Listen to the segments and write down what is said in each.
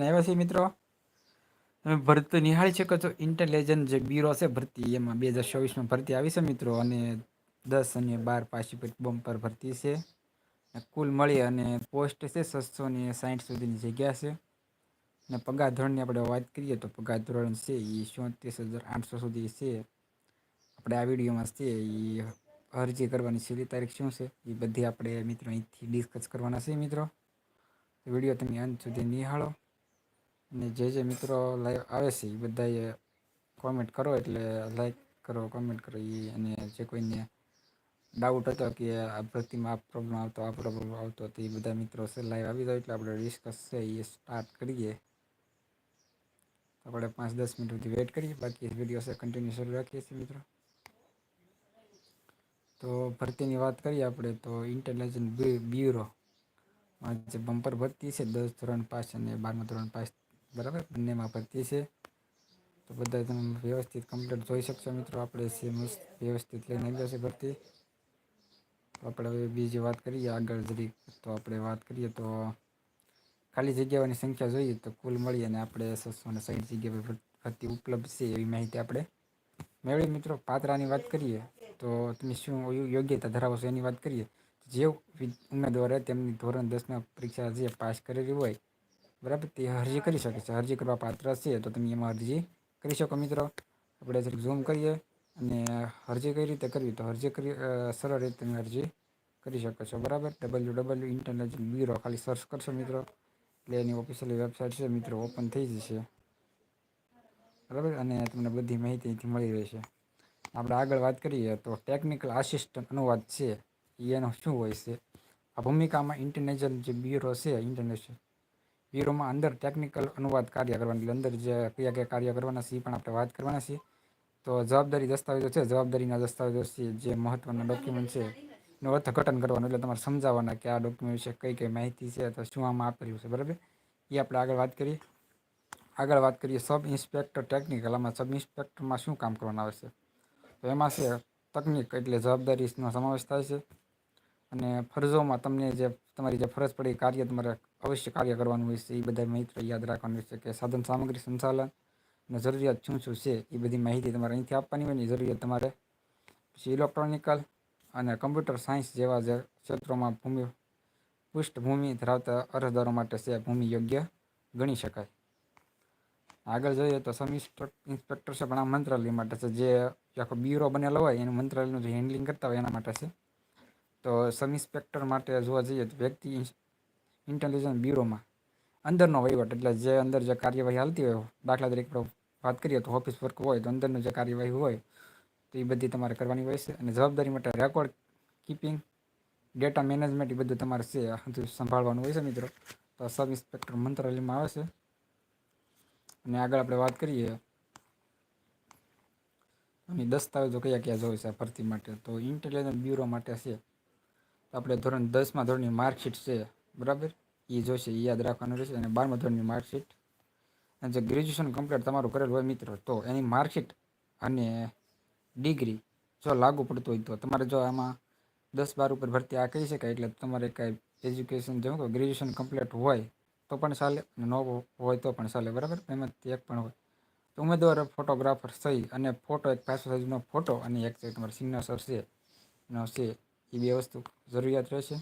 આવ્યા છે મિત્રો. તમે ભરતી નિહાળી શકો છો. ઇન્ટેલિજન્ટ જે બ્યુરો છે ભરતી, એમાં બે હજાર ચોવીસમાં ભરતી આવી છે મિત્રો. અને દસ અને બાર પાછી બમ્પર ભરતી છે. કુલ મળી અને પોસ્ટ છે છસો ને સાઠ સુધીની જગ્યા છે. અને પગાર ધોરણની આપણે વાત કરીએ તો પગાર ધોરણ છે એ ચોત્રીસ હજાર આઠસો સુધી છે. આપણે આ વિડીયોમાં છે એ અરજી કરવાની છેલ્લી તારીખ શું છે એ બધી આપણે મિત્રો અહીંથી ડિસ્કસ કરવાના છે મિત્રો. વીડિયો તમે અંત સુધી નિહાળો. અને જે જે મિત્રો લાઈવ આવે છે, એ બધાએ કોમેન્ટ કરો એટલે લાઈક કરો કોમેન્ટ કરો એ અને જે કોઈને ડાઉટ હતો કે આ ભરતીમાં આ પ્રોબ્લેમ આવતો, આ પ્રોબ્લેમ આવતો, તો એ બધા મિત્રો છે લાઈવ આવી જાય એટલે આપણે ડિસ્કસ છે એ સ્ટાર્ટ કરીએ. આપણે પાંચ દસ મિનિટ સુધી વેઇટ કરીએ, બાકી વીડિયો છે કન્ટિન્યુ શરૂ રાખીએ છીએ મિત્રો. તો ભરતીની વાત કરીએ આપણે, તો ઇન્ટેલિજન્ટ બ્યુરો. જે બમ્પર ભરતી છે, દસ ધોરણ પાસ અને બારમા ધોરણ પાસ બરાબર? બંનેમાં ભરતી છે. તો બધા તમે વ્યવસ્થિત કમ્પ્લીટ જોઈ શકશો મિત્રો. આપણે સેમ વ્યવસ્થિત લઈને આવ્યા છે ભરતી તો આપણે હવે બીજી વાત કરીએ આગળ જરી તો આપણે વાત કરીએ તો ખાલી જગ્યાઓની સંખ્યા જોઈએ તો કુલ મળી અને આપણે છસો અને સાઠ જગ્યા પર ભરતી ઉપલબ્ધ છે એવી માહિતી આપણે મેળવી મિત્રો. પાત્રાની વાત કરીએ તો તમે શું યોગ્યતા ધરાવો છો એની વાત કરીએ. જે ઉમેદવારે તેમની ધોરણ દસના પરીક્ષા જે પાસ કરેલી હોય બરાબર? તે અરજી કરી શકે છે. અરજી કરવા પાત્ર છે તો તમે એમાં અરજી કરી શકો મિત્રો. આપણે ઝૂમ કરીએ અને અરજી કઈ રીતે કરવી? તો અરજી કરી સરળ રીતે તમે અરજી કરી શકો છો. બરાબર? ડબલ્યુ ડબલ્યુ ઇન્ટરનેટ બ્યુરો ખાલી સર્ચ કરશો મિત્રો. એટલે એની ઓફિશિયલ વેબસાઇટ છે મિત્રો ઓપન થઈ જશે. બરાબર? અને તમને બધી માહિતી અહીંથી મળી રહેશે. આપણે આગળ વાત કરીએ તો ટેકનિકલ આસિસ્ટન્ટ અનુવાદ છે. એનો શું હોય છે? આ ભૂમિકામાં ઇન્ટરનેશનલ જે બ્યુરો છે ઇન્ટરનેશનલ બ્યુરોમાં અંદર ટેકનિકલ અનુવાદ કાર્ય કરવાની, અંદર જે કયા કયા કાર્ય કરવાના છે એ પણ આપણે વાત કરવાના છીએ. તો જવાબદારી દસ્તાવેજો છે, જવાબદારીના દસ્તાવેજો છે, જે મહત્વના ડોક્યુમેન્ટ છે, એનું અર્થઘટન કરવાનું એટલે તમારે સમજાવવાના કે આ ડોક્યુમેન્ટ વિશે કઈ કઈ માહિતી છે અથવા શું આમાં આપેલું છે, બરાબર? એ આપણે આગળ વાત કરીએ. આગળ વાત કરીએ સબ ઇન્સ્પેક્ટર ટેકનિકલ આમાં સબ ઇન્સ્પેક્ટરમાં શું કામ કરવાનું આવે છે? તો એમાં છે, તકનિક એટલે જવાબદારીનો સમાવેશ થાય છે. અને ફરજોમાં તમને જે તમારી જે ફરજ પડે કાર્ય તમારે અવશ્ય કાર્ય કરવાનું હોય છે. એ બધા મિત્રો યાદ રાખવાનું છે કે સાધન સામગ્રી સંચાલન અને જરૂરિયાત શું શું છે એ બધી માહિતી તમારે અહીંથી આપવાની હોય ને જરૂરિયાત તમારે પછી ઇલેક્ટ્રોનિકલ અને કમ્પ્યુટર સાયન્સ જેવા જે ક્ષેત્રોમાં ભૂમિ પૃષ્ઠભૂમિ ધરાવતા અરજદારો માટે છે ભૂમિ યોગ્ય ગણી શકાય. આગળ જોઈએ તો સબ ઇન્સ્પેક્ટર છે પણ આ મંત્રાલય માટે છે. જે આખો બ્યુરો બનેલો હોય એનું મંત્રાલયનું જે હેન્ડલિંગ કરતા હોય એના માટે છે. તો સબ ઇન્સ્પેક્ટર માટે જોવા જઈએ તો વ્યક્તિ ઇન્ટેલિજન્સ બ્યુરોમાં અંદરનો વહીવટ, એટલે જે અંદર જે કાર્યવાહી હાલતી હોય, દાખલા તરીકે વાત કરીએ તો ઓફિસ વર્ક હોય, તો અંદરનું જે કાર્યવાહી હોય, તો એ બધી તમારે કરવાની હોય છે. અને જવાબદારી માટે રેકોર્ડ કીપિંગ, ડેટા મેનેજમેન્ટ એ બધું તમારે છે બધું સંભાળવાનું હોય છે મિત્રો. તો સબ ઇન્સ્પેક્ટર મંત્રાલયમાં આવે છે. અને આગળ આપણે વાત કરીએ. અને દસ્તાવેજો કયા કયા જોઈશે ભરતી માટે? તો ઇન્ટેલિજન્સ બ્યુરો માટે છે. આપણે ધોરણ દસમાં ધોરણની માર્કશીટ છે, બરાબર? એ જોશે એ યાદ રાખવાનું રહેશે. અને બારમા ધોરણની માર્કશીટ. અને જે ગ્રેજ્યુએશન કમ્પ્લીટ તમારું કરેલું હોય મિત્રો, તો એની માર્કશીટ અને ડિગ્રી જો લાગુ પડતું હોય તો તમારે જો આમાં દસ બાર ઉપર ભરતી આ કહી શકાય, એટલે તમારે કાંઈ એજ્યુકેશન જેવું કે ગ્રેજ્યુએશન કમ્પ્લીટ હોય તો પણ ચાલે અને ન હોય તો પણ ચાલે, બરાબર? એમાંથી એક પણ હોય. તો ઉમેદવાર ફોટોગ્રાફર સહી અને ફોટો એક પાસપોર્ટ સાઇઝનો ફોટો અને એક તમારો સિગ્નેચર છે. છે. એ બે વસ્તુ જરૂરિયાત રહેશે.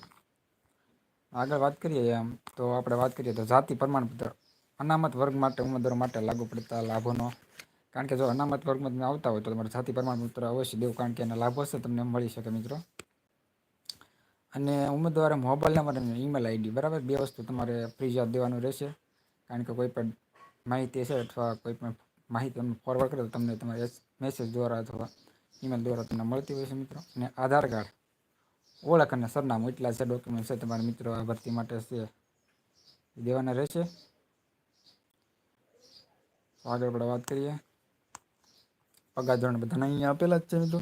આગળ વાત કરીએ એમ, તો આપણે વાત કરીએ તો જાતિ પ્રમાણપત્ર. અનામત વર્ગ માટે ઉમેદવારો માટે લાગુ પડતા લાભોનો. કારણ કે જો અનામત વર્ગમાં તમે આવતા હોય તો તમારે જાતિ પ્રમાણપત્ર અવશ્ય દેવું, કારણ કે એના લાભો હશે, તમને મળી શકે મિત્રો. અને ઉમેદવારે મોબાઈલ નંબર અને ઈમેલ આઈડી, બરાબર? બે વસ્તુ તમારે ફરજિયાત દેવાનું રહેશે. કારણ કે કોઈ પણ માહિતી છે અથવા કોઈ પણ માહિતી તમને ફોરવર્ડ કરો તો તમને તમારે મેસેજ દ્વારા અથવા ઈમેલ દ્વારા તમને મળતી હોય છે મિત્રો. અને આધાર કાર્ડ ઓળખ અને સરનામું એટલા છે ડોક્યુમેન્ટ છે, તમારા મિત્રો આ ભરતી માટે છે. દેવાના રહેશે. આગળ આપણે વાત કરીએ. પગાર ધોરણ બધાને અહીંયા આપેલા જ છે મિત્રો.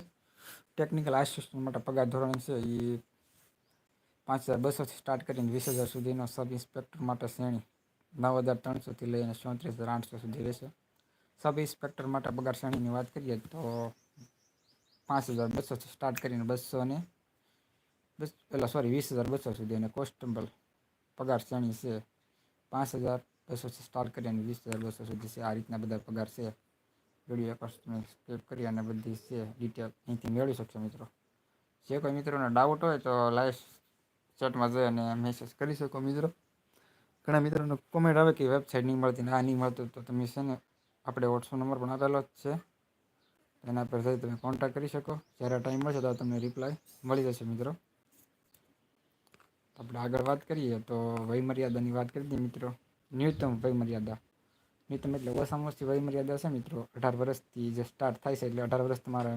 ટેકનિકલ આસિસ્ટન્ટ માટે પગાર ધોરણ છે એ પાંચ હજાર બસોથી સ્ટાર્ટ કરીને વીસ હજાર સુધીનો સબ ઇન્સ્પેક્ટર માટે શ્રેણી નવ હજાર ત્રણસોથી લઈને ચોત્રીસ હજાર આઠસો સુધી રહેશે. સબ ઇન્સ્પેક્ટર માટે પગાર શ્રેણીની વાત કરીએ તો પાંચ હજાર બસોથી સ્ટાર્ટ કરીને બસો ને બસ, પેલા સોરી, વીસ હજાર બસો સુધી અને કોન્સ્ટેબલ પગાર શ્રેણી છે પાંચ હજાર બસોથી સ્ટાર્ટ કરી અને વીસ હજાર બસો સુધી છે. આ રીતના બધા પગાર છે. વીડિયો તમે સ્કેપ કરી અને બધી છે ડિટેલ અહીંથી મેળવી શકશો મિત્રો. જે કોઈ મિત્રોને ડાઉટ હોય તો લાઈવ ચેટમાં જઈ અને મેસેજ કરી શકો મિત્રો. ઘણા મિત્રોને કોમેન્ટ આવે કે વેબસાઇટ નહીં મળતી ના નહીં મળતું તો તમે છે ને આપણે વોટ્સઅપ નંબર પણ આપેલો જ છે. એના પર જઈ તમે કોન્ટેક્ટ કરી શકો. જ્યારે ટાઈમ મળશે તો તમને રિપ્લાય મળી જશે મિત્રો. આપણે આગળ વાત કરીએ તો વયમર્યાદાની વાત કરી દઈએ મિત્રો. ન્યૂનતમ વયમર્યાદા. ન્યૂનતમ એટલે ઓછામાં ઓછી વયમર્યાદા છે મિત્રો. અઢાર વર્ષથી જે સ્ટાર્ટ થાય છે એટલે અઢાર વર્ષ તમારે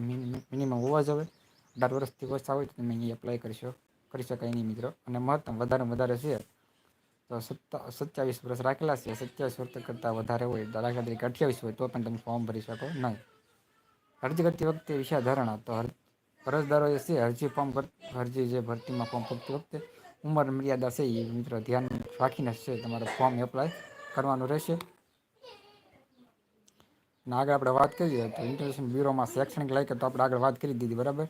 મિનિમમ હોવા જોઈએ. અઢાર વર્ષથી ઓછા હોય તો તમે અહીં એપ્લાય કરશો કરી શકાય નહીં મિત્રો. અને મહત્તમ વધારે વધારે છે. તો સત્તા, સત્યાવીસ વર્ષ રાખેલા છે. સત્યાવીસ વર્ષ કરતાં વધારે હોય દાખલા તરીકે અઠ્યાવીસ હોય, તો પણ તમે ફોર્મ ભરી શકો નહીં. અરજી કરતી વખતે વિષય ધારણા. તો અરજદારોએ છે અરજી ફોર્મ અરજી જે ભરતીમાં ફોર્મ ભરતી વખતે ઉંમર મર્યાદા છે એ મિત્રો, ધ્યાન રાખીને છે તમારે ફોર્મ એપ્લાય કરવાનું રહેશે. અને આગળ આપણે વાત કરીએ તો ઇન્ટરનેશનલ બ્યુરોમાં શૈક્ષણિક લાયકાત તો આપણે આગળ વાત કરી દીધી, બરાબર?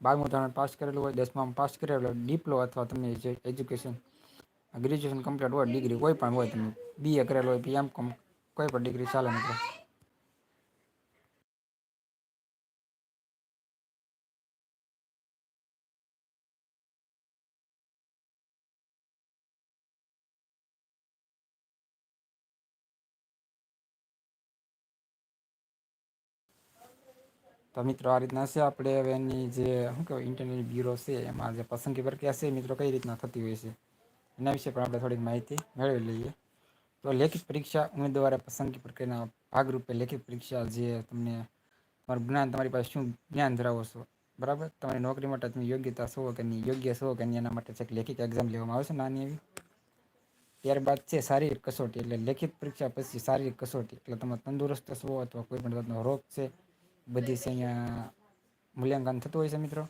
બારમું ધોરણ પાસ કરેલું હોય, દસમામાં પાસ કરેલું હોય ડિપ્લો અથવા તમે જે એજ્યુકેશન ગ્રેજ્યુએશન કમ્પ્લીટ હોય ડિગ્રી કોઈ પણ હોય, તમે બીએ કરેલું હોય એમ કોમ કોઈ પણ ડિગ્રી ચાલે મિત્રો. તો મિત્રો આ રીતના છે. આપણે હવે એની જે, શું કહેવાય ઇન્ટરનેટ બ્યુરો છે, એમાં જે પસંદગી પ્રક્રિયા છે મિત્રો કઈ રીતના થતી હોય છે, એના વિશે પણ આપણે થોડીક માહિતી મેળવી લઈએ. તો લેખિત પરીક્ષા ઉમેદવારે પસંદગી પ્રક્રિયાના ભાગરૂપે લેખિત પરીક્ષા જે તમને, તમારું જ્ઞાન, તમારી પાસે શું જ્ઞાન ધરાવો છો, બરાબર? તમારી નોકરી માટે તમે યોગ્યતા છો કે નહીં, યોગ્ય છો કે નહીં, એના માટે છે લેખિત એક્ઝામ લેવામાં આવે છે નાની એવી. ત્યારબાદ છે શારીરિક કસોટી, એટલે લેખિત પરીક્ષા પછી શારીરિક કસોટી, એટલે તમે તંદુરસ્ત છો અથવા કોઈ પણ જાતનો રોગ છે બધી છે અહીંયા મૂલ્યાંકન થતું હોય છે મિત્રો.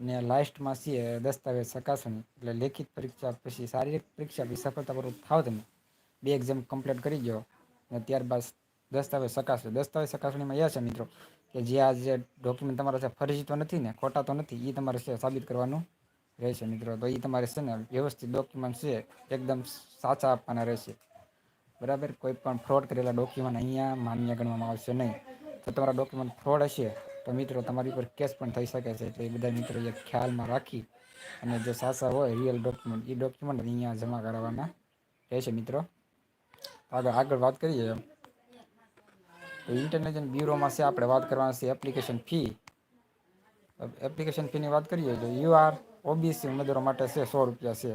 અને લાસ્ટમાં છીએ દસ્તાવેજ ચકાસણી. એટલે લેખિત પરીક્ષા પછી શારીરિક પરીક્ષા બી સફળતાપૂર્વક થાવ તમે. બે એક્ઝામ કમ્પ્લીટ કરી જાઓ અને ત્યારબાદ દસ્તાવેજ ચકાસણી દસ્તાવેજ ચકાસણીમાં એ છે મિત્રો કે જે આ જે ડોક્યુમેન્ટ તમારા છે ફરજી તો નથી ને, ખોટા તો નથી એ તમારે છે સાબિત કરવાનું રહેશે મિત્રો. તો એ તમારે છે ને વ્યવસ્થિત ડોક્યુમેન્ટ છે એકદમ સાચા આપવાના રહેશે. બરાબર? કોઈ પણ ફ્રોડ કરેલા ડોક્યુમેન્ટ અહીંયા માન્ય ગણવામાં આવશે નહીં. તો તમારા ડોક્યુમેન્ટ ફ્રોડ હશે, તો મિત્રો તમારી ઉપર કેસ પણ થઈ શકે છે. એટલે એ બધા મિત્રો એ ખ્યાલમાં રાખી અને જો સાસા હોય રિયલ ડોક્યુમેન્ટ એ ડોક્યુમેન્ટ અહીંયા જમા કરાવવાના રહેશે મિત્રો. આગળ આગળ વાત કરીએ. તો ઇન્ટરનેશનલ બ્યુરોમાં છે, આપણે વાત કરવાની છે એપ્લિકેશન ફી એપ્લિકેશન ફીની વાત કરીએ તો યુ આર ઓબીસી ઉમેદવારો માટે છે સો રૂપિયા છે.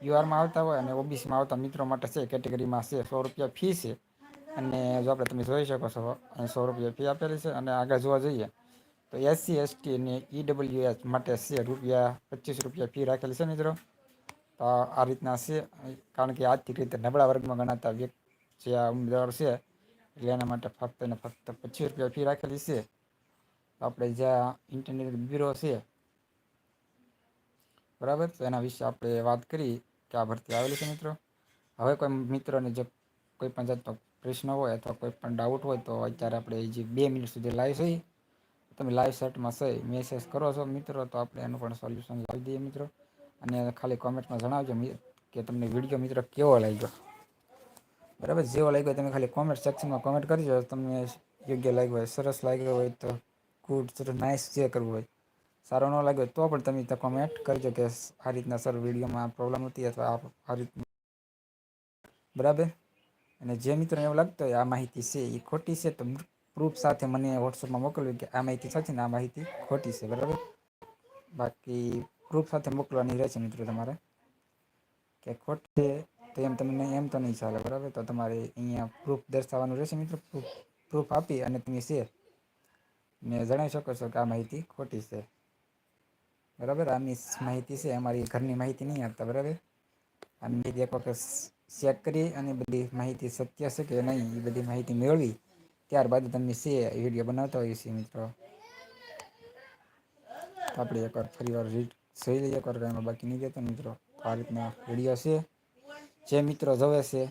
યુઆરમાં આવતા હોય અને ઓબીસીમાં આવતા મિત્રો માટે છે કેટેગરીમાં છે સો રૂપિયા ફી છે. અને જો આપણે તમે જોઈ શકો છો, અહીં સો રૂપિયા ફી આપેલી છે અને આગળ જોવા જઈએ તો એસસી એસટી અને ઈડબ્લ્યુએસ માટે છે રૂપિયા પચીસ રૂપિયા ફી રાખેલી છે મિત્રો. તો આ રીતના છે, કારણ કે આર્થિક રીતે નબળા વર્ગમાં ગણાતા વ્યક્તિ જે આ ઉમેદવાર છે, એટલે એના માટે ફક્ત ને ફક્ત પચીસ રૂપિયા ફી રાખેલી છે. આપણે જ્યાં ઇન્ટરનેટ બ્યુરો છે, બરાબર? તો એના વિશે આપણે વાત કરી કે આ ભરતી આવેલી છે મિત્રો. હવે કોઈ મિત્રોને જે કોઈ પણ જાતનો પ્રશ્ન હોય અથવા કોઈ પણ ડાઉટ હોય તો અત્યારે આપણે જે બે મિનિટ સુધી લાઈવ છીએ તમે લાઈવ સેટમાં સહી મેસેજ કરો છો મિત્રો, તો આપણે એનું પણ સોલ્યુશન લાવી દઈએ મિત્રો. અને ખાલી કોમેન્ટમાં જણાવજો કે તમને વીડિયો મિત્રો કેવો લાગ્યો. બરાબર? જેવો લાગ્યો તમે ખાલી કોમેન્ટ સેક્શનમાં કોમેન્ટ કરજો તમને યોગ્ય લાગ્યો હોય, સરસ લાગ્યો હોય તો ગુડ સરસ નાઇસ જે કરવું હોય. સારો ન લાગ્યો તો પણ તમે કોમેન્ટ કરજો કે આ રીતના સર વિડીયોમાં પ્રોબ્લેમ હતી અથવા આ રીતના. બરાબર? અને જે મિત્રોને એવું લાગતું હોય, આ માહિતી છે એ ખોટી છે, તો પ્રૂફ સાથે મને વોટ્સઅપમાં મોકલ્યું કે આ માહિતી સાચી ને આ માહિતી ખોટી છે, બરાબર? બાકી પ્રૂફ સાથે મોકલવાની રહેશે મિત્રો તમારે. કે ખોટી છે, તો એમ તમને, એમ તો નહીં ચાલે, બરાબર? તો તમારે અહીંયા પ્રૂફ દર્શાવવાનું રહેશે મિત્રો. પ્રૂફ પ્રૂફ આપી અને તમે શેર ને જણાવી શકો છો કે આ માહિતી ખોટી છે. બરાબર? આની માહિતી છે, અમારી ઘરની માહિતી નહીં આપતા, બરાબર? આની એક વખત ચેક કરી અને બધી માહિતી સત્ય છે કે નહીં એ બધી માહિતી મેળવી. ત્યારબાદ તમે છે વીડિયો બનાવતા હોઈએ છીએ મિત્રો. આપણે એકવાર ફરી વાર રીડ જોઈ લઈએ, એકવાર એમાં બાકી નહીં દેતો મિત્રો. આ રીતના વીડિયો છે. જે મિત્રો જોવે છે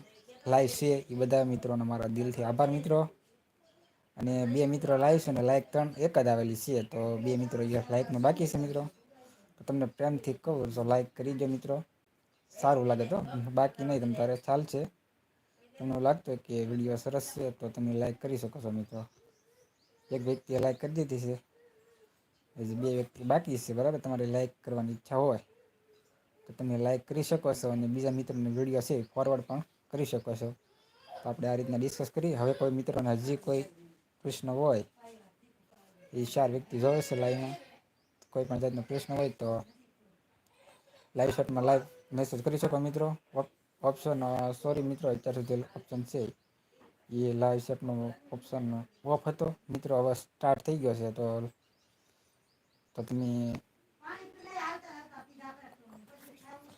લાઈવ છે એ બધા મિત્રોનો મારા દિલથી આભાર મિત્રો. અને બે મિત્રો લાઈવ છે અને લાઈક ત્રણ એક જ આવેલી છે, તો બે મિત્રો લાઈકમાં બાકી છે મિત્રો. તો તમને પ્રેમથી કહું તો લાઈક કરી દો મિત્રો. સારું લાગે તો. બાકી નહીં તમ તારે ચાલશે તમને લાગતું કે વીડિયો સરસ છે, તો તમે લાઈક કરી શકો છો મિત્રો. એક વ્યક્તિએ લાઈક કરી દીધી છે. હજી બે વ્યક્તિ બાકી છે, બરાબર? તમારે લાઈક કરવાની ઈચ્છા હોય, તો તમે લાઈક કરી શકો છો અને બીજા મિત્રને વીડિયો છે ફોરવર્ડ પણ કરી શકો છો. તો આપણે આ રીતના ડિસ્કસ કરીએ હવે કોઈ મિત્રોને હજી કોઈ પ્રશ્ન હોય, એ ચાર વ્યક્તિ જોવે છે લાઈવમાં કોઈ પણ જાતનો પ્રશ્ન હોય તો લાઈવ શોટમાં લાઈવ મેસેજ કરી શકો મિત્રો ઓપ્શન સોરી મિત્રો, અત્યાર સુધી ઓપ્શન છે. એ લાઈવ શોટનો ઓપ્શન ઓફ હતો. મિત્રો, હવે સ્ટાર્ટ થઈ ગયો છે તો તો તમે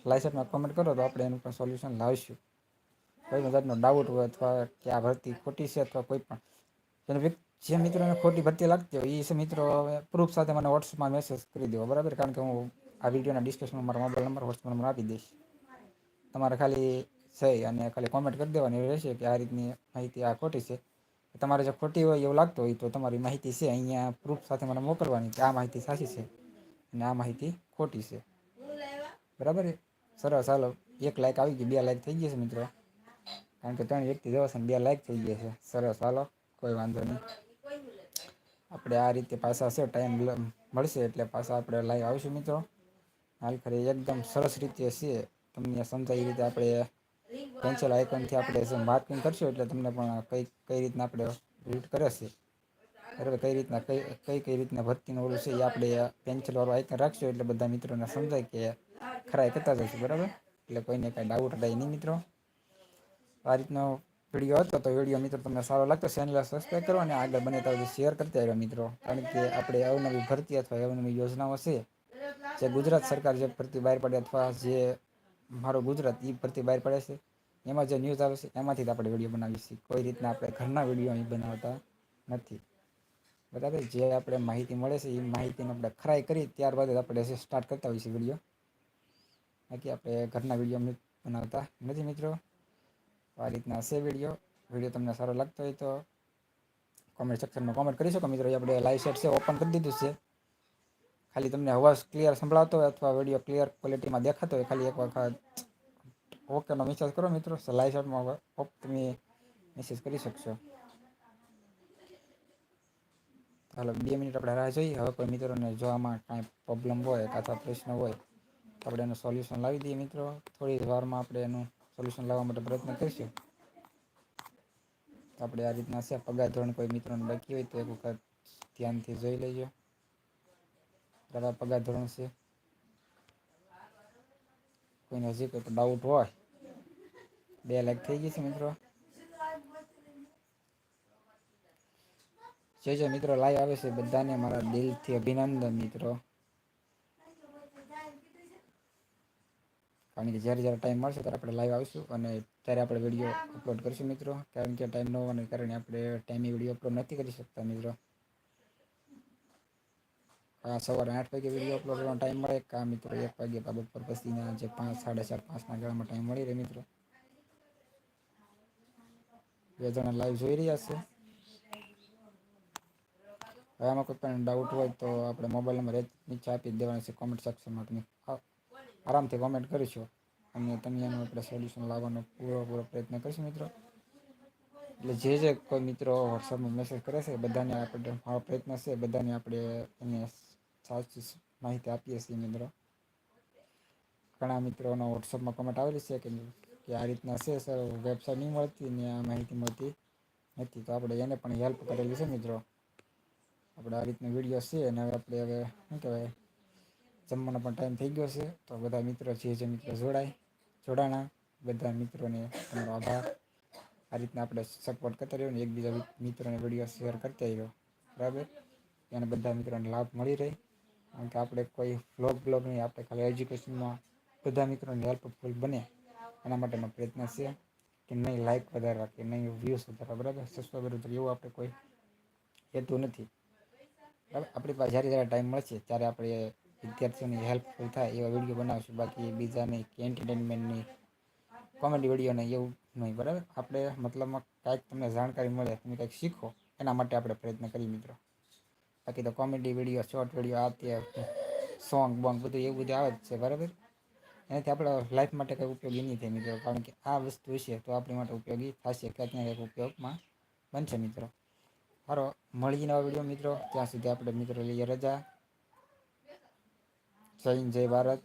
લાઈવ શોટમાં કમેન્ટ કરો તો આપણે એનું પણ સોલ્યુશન લાવીશું. કોઈ પણ જાતનો ડાઉટ હોય અથવા કે આ ભરતી ખોટી છે અથવા કોઈ પણ. જે મિત્રોને ખોટી ભરતી લાગતી હોય એ મિત્રો પ્રૂફ સાથે મને વોટ્સઅપમાં મેસેજ કરી દેવો, બરાબર? કારણ કે હું આ વિડીયોના ડિસ્ક્રિપ્શનમાં મારો મોબાઈલ નંબર વોટ્સઅપ નંબર આપી દઈશ. તમારે ખાલી સહી અને ખાલી કોમેન્ટ કરી દેવાની રહેશે કે આ રીતની માહિતી આ ખોટી છે. તમારે જો ખોટી હોય એવું લાગતું હોય તો તમારી માહિતી છે અહીંયા પ્રૂફ સાથે મને મોકલવાની કે આ માહિતી સાચી છે અને આ માહિતી ખોટી છે. બરાબર સરસ ચાલો એક લાઇક આવી ગઈ, બે લાઇક થઈ ગઈ છે મિત્રો. કારણ કે ત્રણ વ્યક્તિ જવા છે બે લાઇક થઈ ગયા છે. સરસ ચાલો કોઈ વાંધો નહીં. આપણે આ રીતે પાછા છે ટાઈમ મળશે એટલે પાછા આપણે લાઈવ આવીશું મિત્રો. હાલ ખરી એકદમ સરસ રીતે છે તમને સમજાય એ રીતે આપણે પેન્સિલ આઇકનથી આપણે માર્કિંગ કરશું એટલે તમને પણ કઈ કઈ રીતના આપણે રીડ કરે છે. બરાબર? કઈ રીતના, કઈ કઈ કઈ રીતના ભરતીનું ઓલું છે એ આપણે પેન્સિલવાળું આઇકન રાખશું એટલે બધા મિત્રોને સમજાય કે ખરાઈ કરતા જશું. બરાબર? એટલે કોઈને કાંઈ ડાઉટ રહે નહીં મિત્રો. આ રીતનો વીડિયો હતો તો વીડિયો મિત્રો તમને સારો લાગતો ચેનલ સબસ્ક્રાઈબ કરો અને આગળ બને તો શેર કરતા રહ્યો મિત્રો. કારણ કે આપણે અવનવી ભરતી અથવા અવનવી યોજનાઓ છે જે ગુજરાત સરકાર જે ભરતી બહાર પડે અથવા જે મારું ગુજરાત એ ભરતી બહાર પડે છે. એમાં જે ન્યૂઝ આવે છે, એમાંથી જ આપણે વીડિયો બનાવીએ છીએ. કોઈ રીતના આપણે ઘરના વીડિયો અહીં બનાવતા નથી. બરાબર? જે આપણે માહિતી મળે છે એ માહિતીને આપણે ખરાઈ કરી ત્યારબાદ જ આપણે સ્ટાર્ટ કરતા હોઈએ છીએ વીડિયો બાકી આપણે ઘરના વીડિયો બનાવતા નથી મિત્રો. આ રીતના હશે વીડિયો વીડિયો તમને સારો લાગતો હોય તો કોમેન્ટ સેક્શનમાં કોમેન્ટ કરી શકો મિત્રો. આપણે લાઈવ સેટ છે ઓપન કરી દીધું છે. ખાલી તમને અવાજ ક્લિયર સંભળાતો હોય અથવા વીડિયો ક્લિયર ક્વોલિટીમાં દેખાતો હોય, ખાલી એક વખત ઓકેનો મેસેજ કરો મિત્રો લાઈવ શોટમાં તમે મેસેજ કરી શકશો. ચાલો, બે મિનિટ આપણે રાહ જોઈએ હવે કોઈ મિત્રોને જોવામાં કાંઈ પ્રોબ્લેમ હોય અથવા પ્રશ્ન હોય, તો આપણે એનું સોલ્યુશન લાવી દઈએ મિત્રો. થોડી વારમાં આપણે એનું સોલ્યુશન લાવવા માટે પ્રયત્ન કરીશું. આપણે આ રીતના છે. પગાર ધોરણ કોઈ મિત્રોને બાકી હોય તો એક વખત ધ્યાનથી જોઈ લેજો. બરાબર પગાર ધોરણ છે. કોઈને હજી કોઈ ડાઉટ હોય, બે લાખ થઈ ગઈ છે મિત્રો. જે જે મિત્રો લાઈવ આવે છે બધાને મારા દિલથી અભિનંદન મિત્રો. કારણ કે જ્યારે જ્યારે ટાઈમ મળશે ત્યારે આપણે લાઈવ આવીશું અને ત્યારે આપણે વીડિયો અપલોડ કરીશું મિત્રો. કારણ કે ટાઈમ ન હોવાને કારણે આપણે ટાઈમે વીડિયો અપલોડ નથી કરી શકતા મિત્રો. સવારે આઠ વાગે વીડિયો અપલોડ કરવાનો ટાઈમ મળે. કા મિત્રો, એક વાગે બપોર પછીના જે પાંચ, સાડા ચાર પાંચના ગાળામાં ટાઈમ મળી રહે મિત્રો. બે જણા લાઈવ જોઈ રહ્યા છે. હવે આમાં કોઈ પણ ડાઉટ હોય તો આપણે મોબાઈલ નંબર નીચે આપી દેવાનો છે કોમેન્ટ સેક્શનમાં તમે આરામથી કોમેન્ટ કરીશું અને તમે એનું આપણે સોલ્યુશન લાવવાનો પૂરો પૂરો પ્રયત્ન કરીશું, મિત્રો. એટલે જે જે કોઈ મિત્રો વોટ્સઅપમાં મેસેજ કરે છે બધાને આપણે મારો પ્રયત્ન છે. બધાને આપણે એને સાચી માહિતી આપીએ છીએ મિત્રો. ઘણા મિત્રોનો વોટ્સઅપમાં કમેન્ટ આવેલી છે કે કે આ રીતના છે સર વેબસાઇટ નહીં મળતી ને આ માહિતી મળતી નથી. તો આપણે એને પણ હેલ્પ કરેલી છે મિત્રો. આપણે આ રીતનો વીડિયો છે અને હવે આપણે હવે શું કહેવાય, જમવાનો પણ ટાઈમ થઈ ગયો છે. તો બધા મિત્રો જે જે મિત્રો જોડાય, જોડાણા, બધા મિત્રોને તમારો આભાર. આ રીતના આપણે સપોર્ટ કરતા રહ્યો ને એકબીજા મિત્રોને વીડિયો શેર કરતા રહ્યો બરાબર? એને બધા મિત્રોને લાભ મળી રહે. કારણ કે આપણે કોઈ બ્લોગ બ્લોગ નહીં, આપણે ખાલી એજ્યુકેશનમાં બધા મિત્રોને હેલ્પફુલ બને. એના માટેનો પ્રયત્ન છે કે નહીં લાઇક વધારવા, કે નહીં વ્યૂઝ વધારવા, બરાબર? સબસ્ક્રાઈબર વધારે એવું આપણે કોઈ હેતુ નથી. બરાબર? આપણી પાસે જ્યારે જ્યારે ટાઈમ મળશે, ત્યારે આપણે વિદ્યાર્થીઓને હેલ્પફુલ થાય એવા વીડિયો બનાવીશું. બાકી બીજાની કે એન્ટરટેનમેન્ટની કોમેડી વીડિયો નહીં એવું નહીં, બરાબર? આપણે મતલબમાં કાંઈક તમને જાણકારી મળે, તમે કંઈક શીખો, એના માટે આપણે પ્રયત્ન કરીએ મિત્રો. બાકી તો કોમેડી વીડિયો શોર્ટ વીડિયો આ તે સોંગ બોંગ બધું એવું બધું આવે જ છે, બરાબર? એનાથી આપણા લાઈફ માટે કંઈ ઉપયોગી નહીં થાય મિત્રો, કારણ કે આ વસ્તુ છે તો આપણી માટે ઉપયોગી થશે ક્યાંક ને ક્યાંક ઉપયોગમાં બનશે મિત્રો. સારો મળીએ નવા વીડિયો મિત્રો, ત્યાં સુધી આપણે મિત્રો લઈએ રજા. જય જય ભારત.